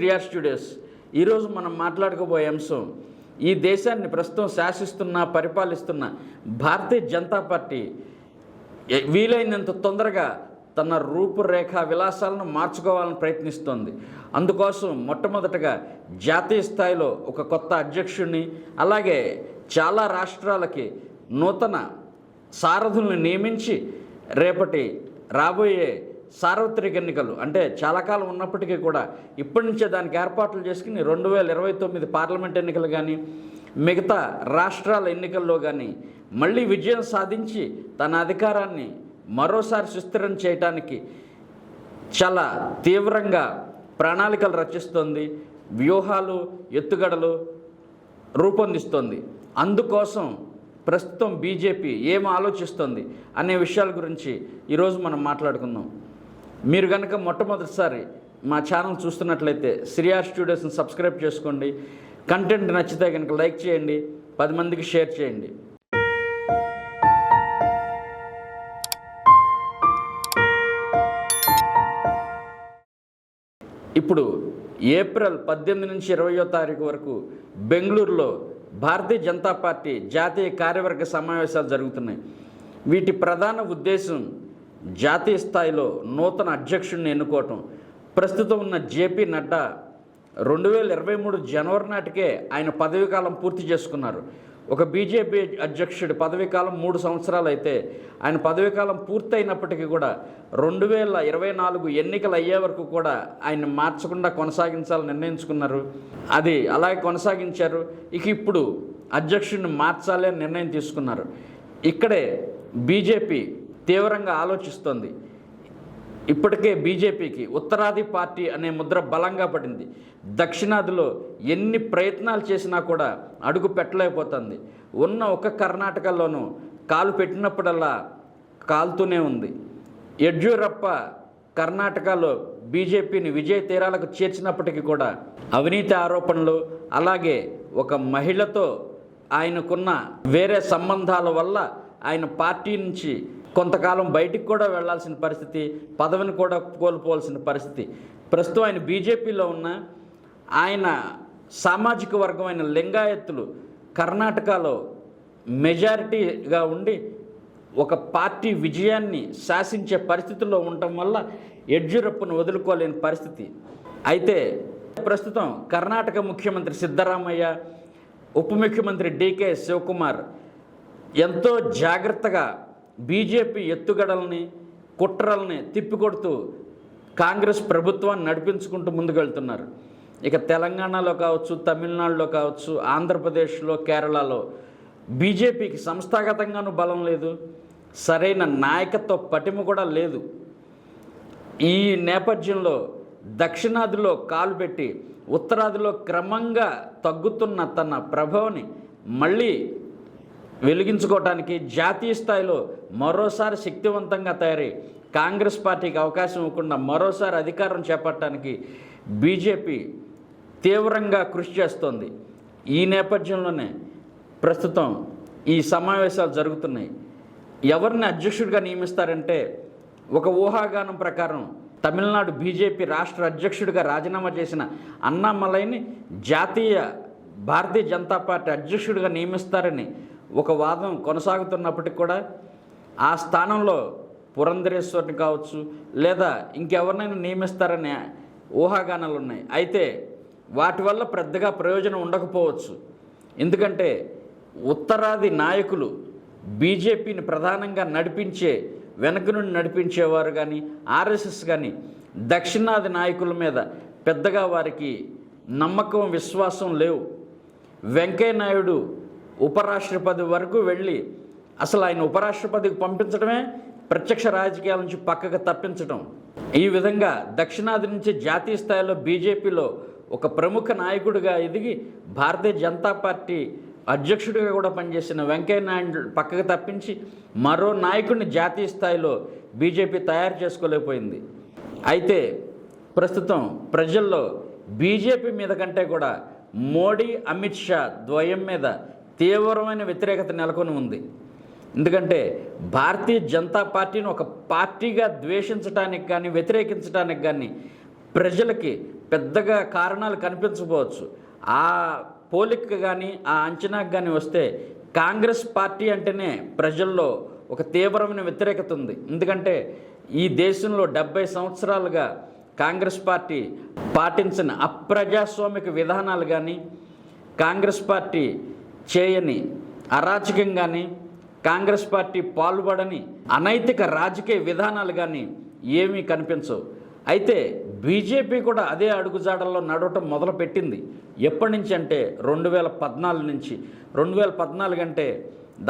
Welcome studios ఈరోజు మనం మాట్లాడుకోబోయే అంశం ఈ దేశాన్ని ప్రస్తుతం శాసిస్తున్న పరిపాలిస్తున్న భారతీయ జనతా పార్టీ వీలైనంత తొందరగా తన రూపురేఖ విలాసాలను మార్చుకోవాలని ప్రయత్నిస్తోంది. అందుకోసం మొట్టమొదటగా జాతీయ స్థాయిలో ఒక కొత్త అధ్యక్షుడిని అలాగే చాలా రాష్ట్రాలకి నూతన సారథుల్ని నియమించి రేపటి రాబోయే సార్వత్రిక ఎన్నికలు. అంటే చాలా కాలం ఉన్నప్పటికీ కూడా ఇప్పటి నుంచే దానికి ఏర్పాట్లు చేసుకుని రెండు వేల ఇరవై తొమ్మిది పార్లమెంట్ ఎన్నికలు కానీ మిగతా రాష్ట్రాల ఎన్నికల్లో కానీ మళ్ళీ విజయం సాధించి తన అధికారాన్ని మరోసారి సుస్థిరం చేయటానికి చాలా తీవ్రంగా ప్రణాళికలు రచిస్తోంది. వ్యూహాలు ఎత్తుగడలు రూపొందిస్తోంది. అందుకోసం ప్రస్తుతం బీజేపీ ఏం ఆలోచిస్తోంది అనే విషయాల గురించి ఈరోజు మనం మాట్లాడుకుందాం. మీరు కనుక మొట్టమొదటిసారి మా ఛానల్ చూస్తున్నట్లయితే సిరియార్ స్టూడియోస్ని సబ్స్క్రైబ్ చేసుకోండి. కంటెంట్ నచ్చితే కనుక లైక్ చేయండి. పది మందికి షేర్ చేయండి. ఇప్పుడు ఏప్రిల్ పద్దెనిమిది నుంచి ఇరవయో తారీఖు వరకు బెంగళూరులో భారతీయ జనతా పార్టీ జాతీయ కార్యవర్గ సమావేశాలు జరుగుతున్నాయి. వీటి ప్రధాన ఉద్దేశం జాతీయ స్థాయిలో నూతన అధ్యక్షుడిని ఎన్నుకోవటం. ప్రస్తుతం ఉన్న జేపీ నడ్డా రెండు వేల ఇరవై మూడు జనవరి నాటికే ఆయన పదవీకాలం పూర్తి చేసుకున్నారు. ఒక బీజేపీ అధ్యక్షుడి పదవీకాలం మూడు సంవత్సరాలు అయితే ఆయన పదవీకాలం పూర్తయినప్పటికీ కూడా రెండు వేల ఇరవై నాలుగు ఎన్నికలు అయ్యే వరకు కూడా ఆయన మార్చకుండా కొనసాగించాలని నిర్ణయించుకున్నారు. అది అలాగే కొనసాగించారు. ఇక ఇప్పుడు అధ్యక్షుడిని మార్చాలి అని నిర్ణయం తీసుకున్నారు. ఇక్కడే బీజేపీ తీవ్రంగా ఆలోచిస్తోంది. ఇప్పటికే బీజేపీకి ఉత్తరాది పార్టీ అనే ముద్ర బలంగా పడింది. దక్షిణాదిలో ఎన్ని ప్రయత్నాలు చేసినా కూడా అడుగు పెట్టలేకపోతుంది. ఉన్న ఒక కర్ణాటకలోనూ కాలు పెట్టినప్పుడల్లా కాలుతూనే ఉంది. యడ్యూరప్ప కర్ణాటకలో బీజేపీని విజయ తీరాలకు చేర్చినప్పటికీ కూడా అవినీతి ఆరోపణలు అలాగే ఒక మహిళతో ఆయనకున్న వేరే సంబంధాల వల్ల ఆయన పార్టీ నుంచి కొంతకాలం బయటికి కూడా వెళ్ళాల్సిన పరిస్థితి పదవిని కూడా కోల్పోవాల్సిన పరిస్థితి. ప్రస్తుతం ఆయన బీజేపీలో ఉన్న ఆయన సామాజిక వర్గమైన లింగాయత్తులు కర్ణాటకలో మెజారిటీగా ఉండి ఒక పార్టీ విజయాన్ని శాసించే పరిస్థితుల్లో ఉండటం వల్ల యడ్యూరప్పను వదులుకోలేని పరిస్థితి. అయితే ప్రస్తుతం కర్ణాటక ముఖ్యమంత్రి సిద్ధరామయ్య ఉప ముఖ్యమంత్రి డీకే శివకుమార్ ఎంతో జాగ్రత్తగా బీజేపీ ఎత్తుగడల్ని కుట్రల్ని తిప్పికొడుతూ కాంగ్రెస్ ప్రభుత్వాన్ని నడిపించుకుంటూ ముందుకెళ్తున్నారు. ఇక తెలంగాణలో కావచ్చు తమిళనాడులో కావచ్చు ఆంధ్రప్రదేశ్లో కేరళలో బీజేపీకి సంస్థాగతంగానూ బలం లేదు. సరైన నాయకత్వ పటిమ కూడా లేదు. ఈ నేపథ్యంలో దక్షిణాదిలో కాలు పెట్టి ఉత్తరాదిలో క్రమంగా తగ్గుతున్న తన ప్రభావాన్ని మళ్ళీ వెలిగించుకోవటానికి జాతీయ స్థాయిలో మరోసారి శక్తివంతంగా తయారై కాంగ్రెస్ పార్టీకి అవకాశం ఇవ్వకుండా మరోసారి అధికారం చేపట్టడానికి బీజేపీ తీవ్రంగా కృషి చేస్తోంది. ఈ నేపథ్యంలోనే ప్రస్తుతం ఈ సమావేశాలు జరుగుతున్నాయి. ఎవరిని అధ్యక్షుడిగా నియమిస్తారంటే ఒక ఊహాగానం ప్రకారం తమిళనాడు బీజేపీ రాష్ట్ర అధ్యక్షుడిగా రాజీనామా చేసిన అన్నామలైని జాతీయ భారతీయ జనతా పార్టీ అధ్యక్షుడిగా నియమిస్తారని ఒక వాదం కొనసాగుతున్నప్పటికి కూడా ఆ స్థానంలో పురంధరేశ్వరుని కావచ్చు లేదా ఇంకెవరినైనా నియమిస్తారనే ఊహాగానాలు ఉన్నాయి అయితే వాటి వల్ల పెద్దగా ప్రయోజనం ఉండకపోవచ్చు. ఎందుకంటే ఉత్తరాది నాయకులు బీజేపీని ప్రధానంగా నడిపించే వెనక నుండి నడిపించేవారు కానీ ఆర్ఎస్ఎస్ కానీ దక్షిణాది నాయకుల మీద పెద్దగా వారికి నమ్మకం విశ్వాసం లేవు. వెంకయ్య నాయుడు ఉపరాష్ట్రపతి వరకు వెళ్ళి అసలు ఆయన ఉపరాష్ట్రపతికి పంపించడమే ప్రత్యక్ష రాజకీయాల నుంచి పక్కకు తప్పించడం. ఈ విధంగా దక్షిణాది నుంచి జాతీయ స్థాయిలో బీజేపీలో ఒక ప్రముఖ నాయకుడిగా ఎదిగి భారతీయ జనతా పార్టీ అధ్యక్షుడిగా కూడా పనిచేసిన వెంకయ్య నాయుడు పక్కకు తప్పించి మరో నాయకుడిని జాతీయ స్థాయిలో బీజేపీ తయారు చేసుకోలేకపోయింది. అయితే ప్రస్తుతం ప్రజల్లో బీజేపీ మీద కంటే కూడా మోడీ అమిత్ షా ద్వయం మీద తీవ్రమైన వ్యతిరేకత నెలకొని ఉంది. ఎందుకంటే భారతీయ జనతా పార్టీని ఒక పార్టీగా ద్వేషించడానికి కానీ వ్యతిరేకించడానికి కానీ ప్రజలకి పెద్దగా కారణాలు కనిపించకపోవచ్చు. ఆ పోలిక కానీ ఆ అంచనాకు కానీ వస్తే కాంగ్రెస్ పార్టీ అంటేనే ప్రజల్లో ఒక తీవ్రమైన వ్యతిరేకత ఉంది. ఎందుకంటే ఈ దేశంలో డెబ్బై సంవత్సరాలుగా కాంగ్రెస్ పార్టీ పాటించిన అప్రజాస్వామిక విధానాలు కానీ కాంగ్రెస్ పార్టీ చేయని అరాచకం కానీ కాంగ్రెస్ పార్టీ పాల్పడని అనైతిక రాజకీయ విధానాలు కానీ ఏమీ కనిపించవు. అయితే బీజేపీ కూడా అదే అడుగుజాడల్లో నడవటం మొదలుపెట్టింది. ఎప్పటి నుంచి అంటే రెండు వేల పద్నాలుగు నుంచి. రెండు వేల పద్నాలుగు అంటే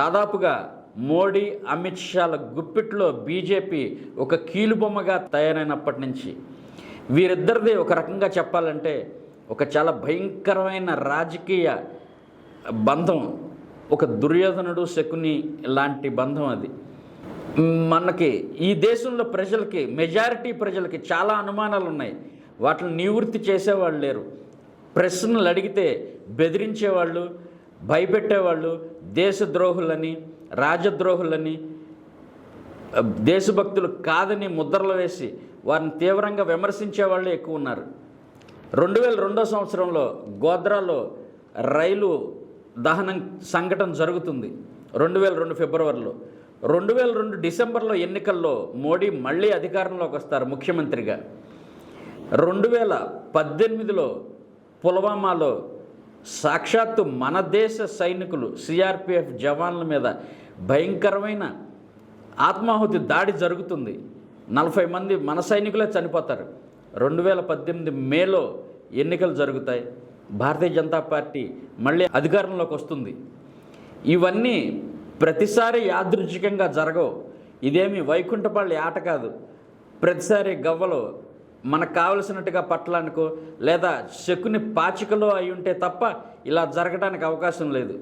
దాదాపుగా మోడీ అమిత్ షాల గుప్పిట్లో బీజేపీ ఒక కీలుబొమ్మగా తయారైనప్పటి నుంచి. వీరిద్దరిది ఒక రకంగా చెప్పాలంటే ఒక చాలా భయంకరమైన రాజకీయ బంధం ఒక దుర్యోధనుడు శకుని లాంటి బంధం అది. మనకి ఈ దేశంలో ప్రజలకి మెజారిటీ ప్రజలకి చాలా అనుమానాలు ఉన్నాయి వాటిని నివృత్తి చేసేవాళ్ళు లేరు. ప్రశ్నలు అడిగితే బెదిరించేవాళ్ళు భయపెట్టేవాళ్ళు దేశద్రోహులని రాజద్రోహులని దేశభక్తులు కాదని ముద్రలు వేసి వారిని తీవ్రంగా విమర్శించేవాళ్ళు ఎక్కువ ఉన్నారు. రెండు వేల రెండో సంవత్సరంలో గోద్రాలో రైలు దహనం సంఘటన జరుగుతుంది రెండు వేల రెండు ఫిబ్రవరిలో. రెండు వేల రెండు డిసెంబర్లో ఎన్నికల్లో మోడీ మళ్ళీ అధికారంలోకి వస్తారు ముఖ్యమంత్రిగా. రెండు వేల పద్దెనిమిదిలో పుల్వామాలో సాక్షాత్తు మన దేశ సైనికులు సిఆర్పిఎఫ్ జవాన్ల మీద భయంకరమైన ఆత్మాహుతి దాడి జరుగుతుంది. నలభై మంది మన సైనికులే చనిపోతారు. రెండు వేల పద్దెనిమిది మేలో ఎన్నికలు జరుగుతాయి. భారతీయ జనతా పార్టీ మళ్ళీ అధికారంలోకి వస్తుంది. ఇవన్నీ ప్రతిసారి యాదృచ్ఛికంగా జరగవు. ఇదేమి వైకుంఠపల్లి ఆట కాదు. ప్రతిసారి గవ్వలో మనకు కావలసినట్టుగా పట్టడానికో లేదా శకుని పాచికలో అయి ఉంటే తప్ప ఇలా జరగడానికి అవకాశం లేదు.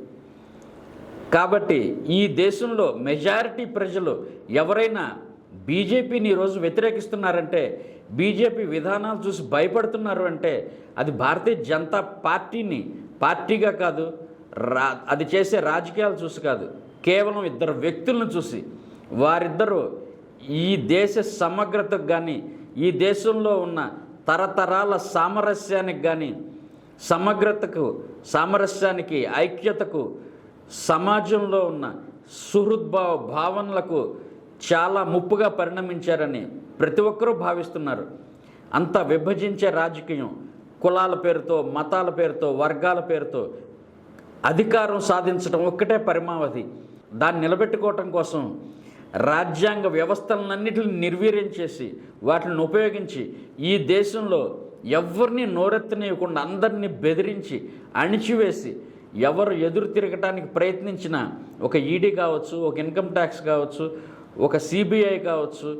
కాబట్టి ఈ దేశంలో మెజారిటీ ప్రజలు ఎవరైనా బీజేపీని ఈరోజు వ్యతిరేకిస్తున్నారంటే బీజేపీ విధానాలు చూసి భయపడుతున్నారు అంటే అది భారతీయ జనతా పార్టీని పార్టీగా కాదు రా అది చేసే రాజకీయాలు చూసి కాదు కేవలం ఇద్దరు వ్యక్తులను చూసి వారిద్దరూ ఈ దేశ సమగ్రతకు కానీ ఈ దేశంలో ఉన్న తరతరాల సామరస్యానికి కానీ సమగ్రతకు సామరస్యానికి ఐక్యతకు సమాజంలో ఉన్న సుహృద్భావ భావనలకు చాలా ముప్పుగా పరిణమించారని ప్రతి ఒక్కరూ భావిస్తున్నారు. అంత విభజించే రాజకీయం కులాల పేరుతో మతాల పేరుతో వర్గాల పేరుతో అధికారం సాధించడం ఒక్కటే పరిమావధి. దాన్ని నిలబెట్టుకోవటం కోసం రాజ్యాంగ వ్యవస్థలన్నింటిని నిర్వీర్యం చేసి వాటిని ఉపయోగించి ఈ దేశంలో ఎవరిని నోరెత్తనీయకుండా అందరినీ బెదిరించి అణిచివేసి ఎవరు ఎదురు తిరగటానికి ప్రయత్నించినా ఒక ఈడీ కావచ్చు ఒక ఇన్కమ్ ట్యాక్స్ కావచ్చు ఒక సిబిఐ కావచ్చు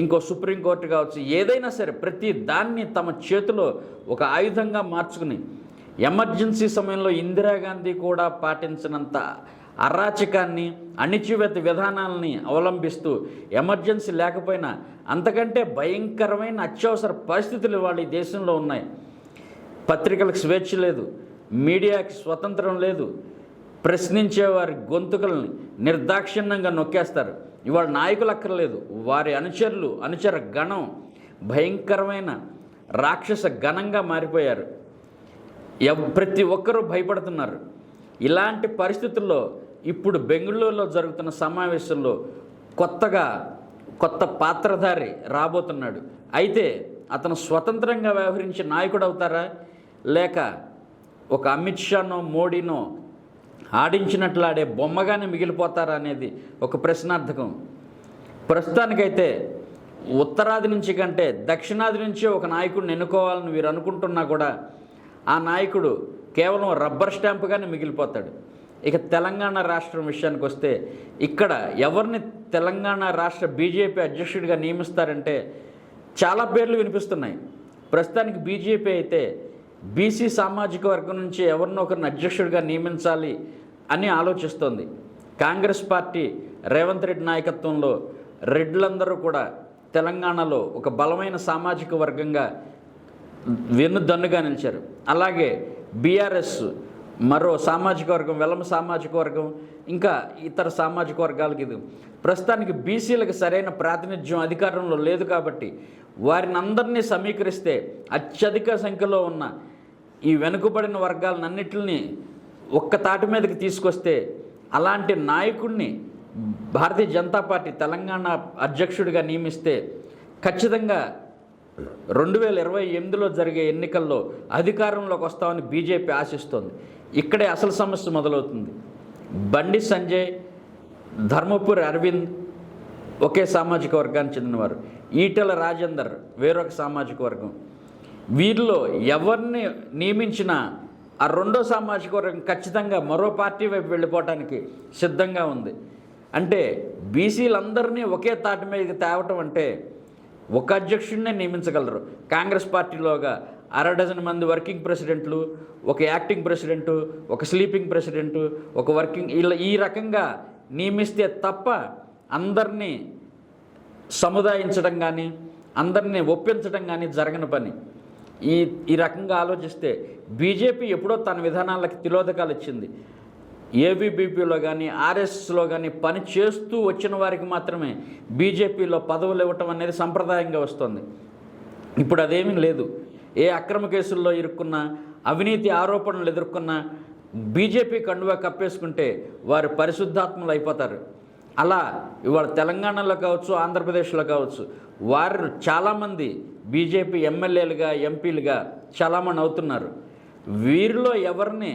ఇంకో సుప్రీంకోర్టు కావచ్చు ఏదైనా సరే ప్రతి దాన్ని తమ చేతిలో ఒక ఆయుధంగా మార్చుకుని ఎమర్జెన్సీ సమయంలో ఇందిరాగాంధీ కూడా పాటించినంత అరాచకాన్ని అణిచివేత విధానాలని అవలంబిస్తూ ఎమర్జెన్సీ లేకపోయినా అంతకంటే భయంకరమైన అత్యవసర పరిస్థితులు వాళ్ళ ఈ దేశంలో ఉన్నాయి. పత్రికలకు స్వేచ్ఛ లేదు మీడియాకి స్వతంత్రం లేదు ప్రశ్నించే వారి గొంతుకల్ని నిర్దాక్షిణ్యంగా నొక్కేస్తారు. ఇవాళ నాయకులు అక్కర్లేదు. వారి అనుచరులు అనుచర గణం భయంకరమైన రాక్షస గణంగా మారిపోయారు. ప్రతి ఒక్కరూ భయపడుతున్నారు. ఇలాంటి పరిస్థితుల్లో ఇప్పుడు బెంగళూరులో జరుగుతున్న సమావేశంలో కొత్తగా కొత్త పాత్రధారి రాబోతున్నాడు. అయితే అతను స్వతంత్రంగా వ్యవహరించే నాయకుడు అవుతారా? లేక ఒక అమిత్ షానో మోడీనో ఆడించినట్లాడే బొమ్మగానే మిగిలిపోతారా అనేది ఒక ప్రశ్నార్థకం. ప్రస్తుతానికైతే ఉత్తరాది నుంచి కంటే దక్షిణాది నుంచి ఒక నాయకుడిని ఎన్నుకోవాలని వీరు అనుకుంటున్నా కూడా ఆ నాయకుడు కేవలం రబ్బర్ స్టాంప్గానే మిగిలిపోతాడు. ఇక తెలంగాణ రాష్ట్రం విషయానికి వస్తే ఇక్కడ ఎవరిని తెలంగాణ రాష్ట్ర బీజేపీ అధ్యక్షుడిగా నియమిస్తారంటే చాలా పేర్లు వినిపిస్తున్నాయి. ప్రస్తుతానికి బీజేపీ అయితే బీసీ సామాజిక వర్గం నుంచి ఎవరినో ఒకరిని అధ్యక్షుడిగా నియమించాలి అని ఆలోచిస్తోంది. కాంగ్రెస్ పార్టీ రేవంత్ రెడ్డి నాయకత్వంలో రెడ్లందరూ కూడా తెలంగాణలో ఒక బలమైన సామాజిక వర్గంగా వెన్నుదన్నుగా నిలిచారు. అలాగే బీఆర్ఎస్ మరో సామాజిక వర్గం వెలమ సామాజిక వర్గం ఇంకా ఇతర సామాజిక వర్గాలకి ఇది. ప్రస్తుతానికి బీసీలకు సరైన ప్రాతినిధ్యం అధికారంలో లేదు కాబట్టి వారిని అందరినీ సమీకరిస్తే అత్యధిక సంఖ్యలో ఉన్న ఈ వెనుకబడిన వర్గాలన్నింటిని ఒక్క తాటి మీదకి తీసుకొస్తే అలాంటి నాయకుడిని భారతీయ జనతా పార్టీ తెలంగాణ అధ్యక్షుడిగా నియమిస్తే ఖచ్చితంగా రెండు వేల ఇరవై ఎనిమిదిలో జరిగే ఎన్నికల్లో అధికారంలోకి వస్తామని బీజేపీ ఆశిస్తోంది. ఇక్కడే అసలు సమస్య మొదలవుతుంది. బండి సంజయ్ ధర్మపురి అరవింద్ ఒకే సామాజిక వర్గానికి చెందినవారు. ఈటెల రాజేందర్ వేరొక సామాజిక వర్గం. వీరిలో ఎవరిని నియమించినా ఆ రెండో సామాజిక వర్గం ఖచ్చితంగా మరో పార్టీ వైపు వెళ్ళిపోవటానికి సిద్ధంగా ఉంది. అంటే బీసీలందరినీ ఒకే తాటి మీదకి తేవటం అంటే ఒక అధ్యక్షుడినే నియమించగలరు. కాంగ్రెస్ పార్టీలోగా అర డజన్ మంది వర్కింగ్ ప్రెసిడెంట్లు ఒక యాక్టింగ్ ప్రెసిడెంటు ఒక స్లీపింగ్ ప్రెసిడెంటు ఒక వర్కింగ్ ఇలా ఈ రకంగా నియమిస్తే తప్ప అందరినీ సముదాయించడం కానీ అందరినీ ఒప్పించడం కానీ జరగని పని. ఈ ఈ రకంగా ఆలోచిస్తే బీజేపీ ఎప్పుడో తన విధానాలకు తిలోదకాలు ఇచ్చింది. ఏబీబీపీలో కానీ ఆర్ఎస్ఎస్లో కానీ పని చేస్తూ వచ్చిన వారికి మాత్రమే బీజేపీలో పదవులు ఇవ్వటం అనేది సంప్రదాయంగా వస్తుంది. ఇప్పుడు అదేమీ లేదు. ఏ అక్రమ కేసుల్లో ఇరుక్కున్నా అవినీతి ఆరోపణలు ఎదుర్కొన్నా బీజేపీ కండువా కప్పేసుకుంటే వారు పరిశుద్ధాత్మలు అయిపోతారు. అలా ఇవాళ తెలంగాణలో కావచ్చు ఆంధ్రప్రదేశ్లో కావచ్చు వారు చాలామంది బీజేపీ ఎమ్మెల్యేలుగా ఎంపీలుగా చాలామంది అవుతున్నారు. వీరిలో ఎవరిని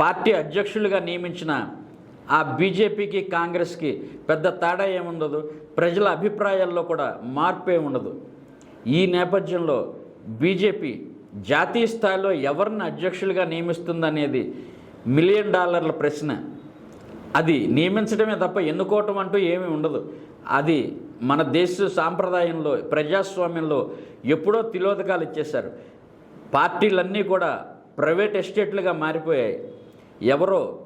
పార్టీ అధ్యక్షులుగా నియమించిన ఆ బీజేపీకి కాంగ్రెస్కి పెద్ద తేడా ఏముండదు. ప్రజల అభిప్రాయాల్లో కూడా మార్పే ఉండదు. ఈ నేపథ్యంలో బీజేపీ జాతీయ స్థాయిలో ఎవరిని అధ్యక్షులుగా నియమిస్తుందనేది మిలియన్ డాలర్ల ప్రశ్న. అది నియమించడమే తప్ప ఎన్నుకోవటం అంటూ ఏమీ ఉండదు. అది మన దేశ సాంప్రదాయంలో ప్రజాస్వామ్యంలో ఎప్పుడో తిలోదకాలు ఇచ్చేశారు. పార్టీలన్నీ కూడా ప్రైవేట్ ఎస్టేట్లుగా మారిపోయాయి. ఎవరో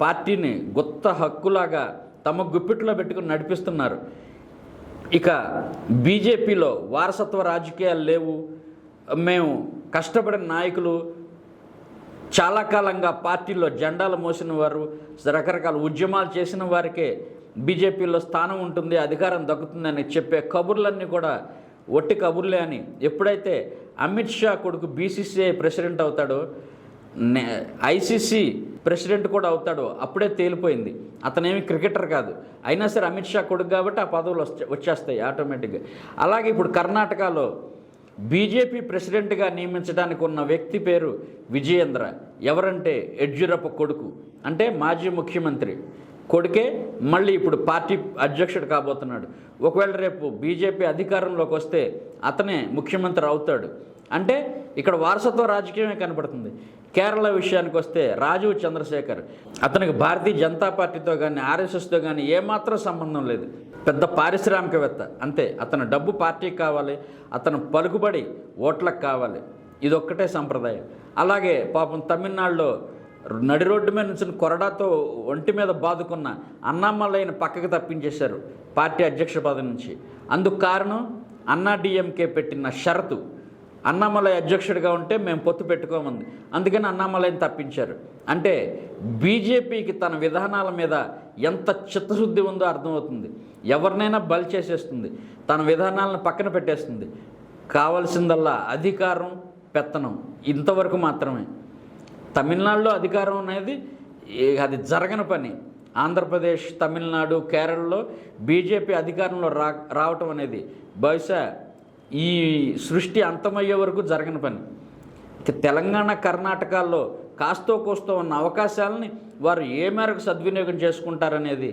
పార్టీని గుత్త హక్కులాగా తమ గుప్పిట్లో పెట్టుకుని నడిపిస్తున్నారు. ఇక బీజేపీలో వారసత్వ రాజకీయాలు లేవు. మేము కష్టపడిన నాయకులు చాలా కాలంగా పార్టీలో జెండాలు మోసిన వారు రకరకాల ఉద్యమాలు చేసిన వారికే బీజేపీలో స్థానం ఉంటుంది అధికారం దక్కుతుందని చెప్పే కబుర్లన్నీ కూడా ఒట్టి కబుర్లే అని. ఎప్పుడైతే అమిత్ షా కొడుకు బీసీసీఐ ప్రెసిడెంట్ అవుతాడో నే- ఐసీసీ ప్రెసిడెంట్ కూడా అవుతాడో అప్పుడే తేలిపోయింది. అతనేమి క్రికెటర్ కాదు. అయినా సరే అమిత్ షా కొడుకు కాబట్టి ఆ పదవులు వచ్చే వచ్చేస్తాయి ఆటోమేటిక్గా. అలాగే ఇప్పుడు కర్ణాటకలో బీజేపీ ప్రెసిడెంట్గా నియమించడానికి ఉన్న వ్యక్తి పేరు విజయేంద్ర. ఎవరంటే యడ్యూరప్ప కొడుకు. అంటే మాజీ ముఖ్యమంత్రి. కొడుకే మళ్ళీ ఇప్పుడు పార్టీ అధ్యక్షుడు కాబోతున్నాడు. ఒకవేళ రేపు బీజేపీ అధికారంలోకి వస్తే అతనే ముఖ్యమంత్రి అవుతాడు. అంటే ఇక్కడ వారసత్వ రాజకీయమే కనపడుతుంది. కేరళ విషయానికి వస్తే రాజీవ్ చంద్రశేఖర్ అతనికి భారతీయ జనతా పార్టీతో కానీ ఆర్ఎస్ఎస్తో కానీ ఏమాత్రం సంబంధం లేదు. పెద్ద పారిశ్రామికవేత్త. అంతే అతను డబ్బు పార్టీకి కావాలి అతను పలుకుబడి ఓట్లకు కావాలి. ఇదొక్కటే సంప్రదాయం. అలాగే పాపం తమిళనాడులో నడి రోడ్డు మీద నుంచి కొరడాతో ఒంటి మీద బాదుకున్న అన్నామలైన పక్కకు తప్పించేశారు పార్టీ అధ్యక్ష పదవి నుంచి. అందుకు కారణం అన్నా డిఎంకే పెట్టిన షరతు. అన్నామలై అధ్యక్షుడిగా ఉంటే మేము పొత్తు పెట్టుకోమంది. అందుకని అన్నామలైని తప్పించారు. అంటే బీజేపీకి తన విధానాల మీద ఎంత చిత్తశుద్ధి ఉందో అర్థమవుతుంది. ఎవరినైనా బలి చేసేస్తుంది. తన విధానాలను పక్కన పెట్టేస్తుంది. కావలసిందల్లా అధికారం పెత్తనం. ఇంతవరకు మాత్రమే. తమిళనాడులో అధికారం అనేది అది జరగని పని. ఆంధ్రప్రదేశ్ తమిళనాడు కేరళలో బీజేపీ అధికారంలో రా రావటం అనేది. బహుశా ఈ సృష్టి అంతమయ్యే వరకు జరగని పని. తెలంగాణ కర్ణాటకల్లో కాస్తో కోస్తో ఉన్న అవకాశాలని వారు ఏ మేరకు సద్వినియోగం చేసుకుంటారనేది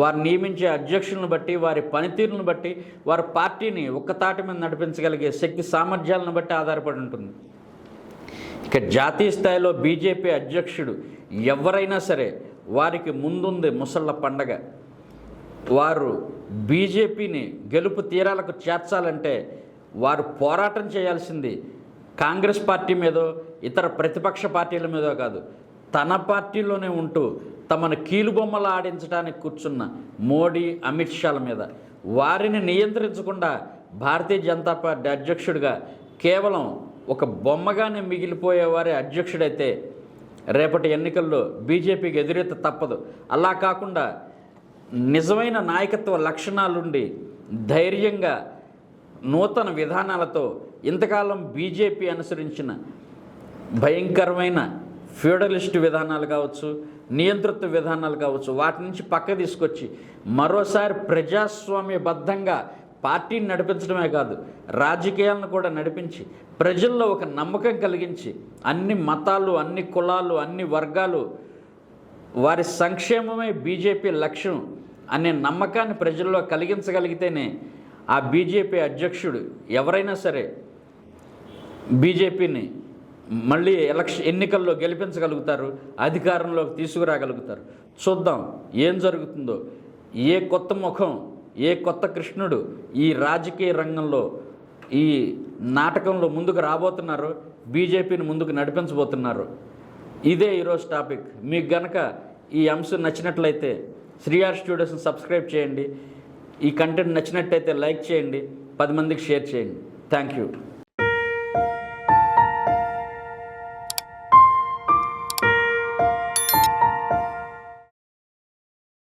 వారు నియమించే అధ్యక్షులను బట్టి వారి పనితీరును బట్టి వారి పార్టీని ఒక్కతాటి మీద నడిపించగలిగే శక్తి సామర్థ్యాలను బట్టి ఆధారపడి ఉంటుంది. ఇక జాతీయ స్థాయిలో బీజేపీ అధ్యక్షుడు ఎవరైనా సరే వారికి ముందుంది ముసళ్ళ పండగ. వారు బీజేపీని గెలుపు తీరాలకు చేర్చాలంటే వారు పోరాటం చేయాల్సింది కాంగ్రెస్ పార్టీ మీదో ఇతర ప్రతిపక్ష పార్టీల మీదో కాదు. తన పార్టీలోనే ఉంటూ తమను కీలుబొమ్మలు ఆడించడానికి కూర్చున్న మోడీ అమిత్ షాల మీద. వారిని నియంత్రించకుండా భారతీయ జనతా పార్టీ అధ్యక్షుడిగా కేవలం ఒక బొమ్మగానే మిగిలిపోయేవారే అధ్యక్షుడైతే రేపటి ఎన్నికల్లో బీజేపీకి ఎదురెత్త తప్పదు. అలా కాకుండా నిజమైన నాయకత్వ లక్షణాలుండి ధైర్యంగా నూతన విధానాలతో ఇంతకాలం బీజేపీ అనుసరించిన భయంకరమైన ఫ్యూడలిస్ట్ విధానాలు కావచ్చు నియంతృత్వ విధానాలు కావచ్చు వాటి నుంచి పక్క తీసుకొచ్చి మరోసారి ప్రజాస్వామ్యబద్ధంగా పార్టీని నడిపించడమే కాదు రాజకీయాలను కూడా నడిపించి ప్రజల్లో ఒక నమ్మకం కలిగించి అన్ని మతాలు అన్ని కులాలు అన్ని వర్గాలు వారి సంక్షేమమే బీజేపీ లక్ష్యం అనే నమ్మకాన్ని ప్రజల్లో కలిగించగలిగితేనే ఆ బీజేపీ అధ్యక్షుడు ఎవరైనా సరే బీజేపీని మళ్ళీ ఎలక్షన్ ఎన్నికల్లో గెలిపించగలుగుతారు అధికారంలోకి తీసుకురాగలుగుతారు. చూద్దాం ఏం జరుగుతుందో ఏ కొత్త ముఖం ఏ కొత్త కృష్ణుడు ఈ రాజకీయ రంగంలో ఈ నాటకంలో ముందుకు రాబోతున్నారు బీజేపీని ముందుకు నడిపించబోతున్నారు. ఇదే ఈరోజు టాపిక్. మీకు గనక ఈ అంశం నచ్చినట్లయితే శ్రీఆర్ స్టూడియోస్ని సబ్స్క్రైబ్ చేయండి. ఈ కంటెంట్ నచ్చినట్టయితే లైక్ చేయండి. పది మందికి షేర్ చేయండి. Thank you.